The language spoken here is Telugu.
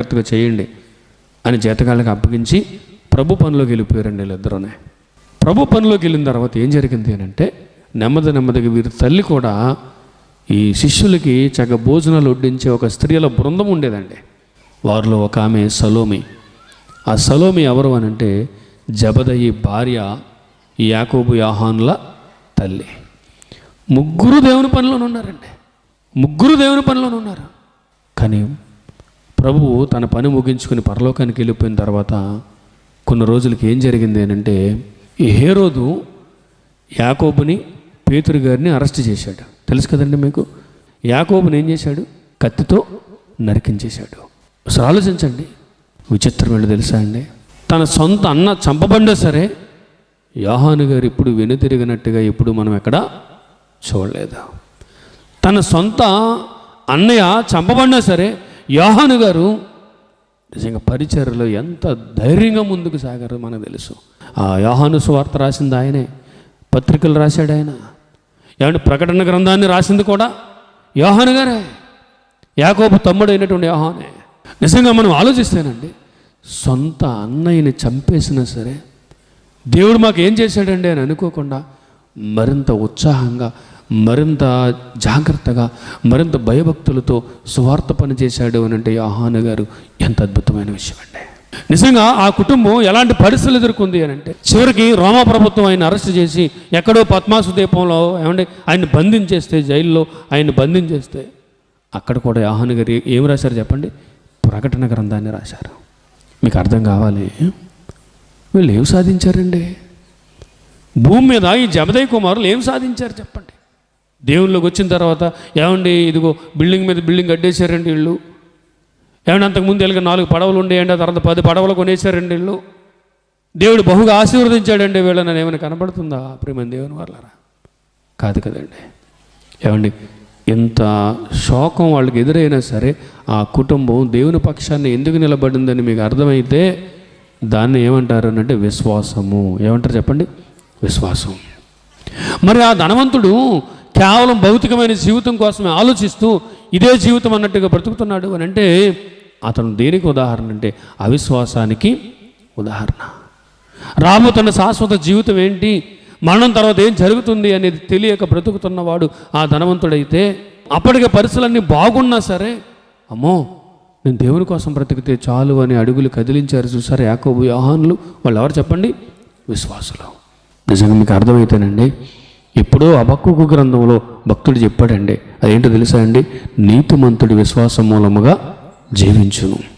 జాగ్రత్తగా చేయండి అని జీతగాళ్ళకి అప్పగించి ప్రభు పనిలోకి వెళ్ళిపోయారండి వీళ్ళిద్దరూనే. ప్రభు పనిలోకి వెళ్ళిన తర్వాత ఏం జరిగింది అని అంటే నెమ్మది నెమ్మదిగా వీరి తల్లి కూడా ఈ శిష్యులకి చక్క భోజనాలు వడ్డించే ఒక స్త్రీల బృందం ఉండేదండి. వారిలో ఒక ఆమె సలోమి. ఆ సలోమి ఎవరు అని అంటే జబదయి భార్య ఈ యాకోబు యాహాన్ల తల్లి. ముగ్గురు దేవుని పనిలోనే ఉన్నారండి. ముగ్గురు దేవుని పనిలోనే ఉన్నారు. కానీ ప్రభువు తన పని ముగించుకుని పరలోకానికి వెళ్ళిపోయిన తర్వాత కొన్ని రోజులకి ఏం జరిగింది అంటే ఈ హేరోదు యాకోబుని పేతురు గారిని అరెస్ట్ చేశాడు. తెలుసు కదండి మీకు? యాకోబుని ఏం చేశాడు? కత్తితో నరికించేశాడు. అసలు ఆలోచించండి. విచిత్రం ఏంటో తెలుసా అండి? తన సొంత అన్న చంపబడ్డా సరే యోహాను గారు ఇప్పుడు వెనుతిరిగినట్టుగా ఇప్పుడు మనం ఎక్కడ చూడలేదు. తన సొంత అన్నయ్య చంపబడినా సరే యోహాను గారు నిజంగా పరిచర్లో ఎంత ధైర్యంగా ముందుకు సాగారో మనకు తెలుసు. ఆ యోహాను సువార్త రాసింది ఆయనే పత్రికలు రాశాడు ఆయన ఏమంటే ప్రకటన గ్రంథాన్ని రాసింది కూడా యోహాను గారే యాకోబు అయినటువంటి యోహానే. నిజంగా మనం ఆలోచిస్తేనండి సొంత అన్నయ్యని చంపేసినా సరే దేవుడు మాకు ఏం చేశాడండి అని అనుకోకుండా మరింత ఉత్సాహంగా మరింత జాగ్రత్తగా మరింత భయభక్తులతో సువార్త పని చేశాడు అని అంటే ఆహాన గారు ఎంత అద్భుతమైన విషయం అండి. నిజంగా ఆ కుటుంబం ఎలాంటి పరిస్థితులు ఎదుర్కొంది అని అంటే చివరికి రోమా ప్రభుత్వం ఆయన అరెస్ట్ చేసి ఎక్కడో పద్మాసు దీపంలో ఏమంటే ఆయన బంధించేస్తే జైల్లో ఆయన బంధించేస్తే అక్కడ కూడా ఆహాన గారు ఏం రాశారు చెప్పండి? ప్రకటన గ్రంథాన్ని రాశారు. మీకు అర్థం కావాలి? వీళ్ళు ఏం సాధించారండి? భూమి మీద ఈ జమదయ్య కుమారులు ఏం సాధించారు చెప్పండి? దేవుళ్ళకి వచ్చిన తర్వాత ఏమండి ఇదిగో బిల్డింగ్ మీద బిల్డింగ్ కట్టేశారండి ఇళ్ళు ఏమంటే అంతకుముందు వెళ్ళిన నాలుగు పడవలు ఉండేయండి ఆ తర్వాత పది పడవలు కొనేశారండి ఇళ్ళు దేవుడు బహుగా ఆశీర్వదించాడండి వీళ్ళని. ఏమైనా కనబడుతుందా? ప్రేమ దేవుని వాళ్ళరా కాదు కదండి. ఏమండి ఎంత శోకం వాళ్ళకి ఎదురైనా సరే ఆ కుటుంబం దేవుని పక్షాన్ని ఎందుకు నిలబడిందని మీకు అర్థమైతే దాన్ని ఏమంటారు అని అంటే విశ్వాసము. ఏమంటారు చెప్పండి? విశ్వాసం. మరి ఆ ధనవంతుడు కేవలం భౌతికమైన జీవితం కోసమే ఆలోచిస్తూ ఇదే జీవితం అన్నట్టుగా బ్రతుకుతున్నాడు అని అంటే అతను దేనికి ఉదాహరణ అంటే అవిశ్వాసానికి ఉదాహరణ. రాబోతున్న శాశ్వత జీవితం ఏంటి? మరణం తర్వాత ఏం జరుగుతుంది అనేది తెలియక బ్రతుకుతున్నవాడు ఆ ధనవంతుడైతే అప్పటికే పరిస్థితులన్నీ బాగున్నా సరే అమ్మో నేను దేవుని కోసం బ్రతికితే చాలు అని అడుగులు కదిలించారు చూసారు యాకోబు యోహానులు? వాళ్ళు ఎవరు చెప్పండి? విశ్వాసులు. నిజంగా మీకు అర్థమైతేనండి ఎప్పుడో అబక్కుకు గ్రంథంలో భక్తుడు చెప్పాడండి. అదేంటో తెలుసా అండి? నీతిమంతుడి విశ్వాసం మూలముగా జీవించును.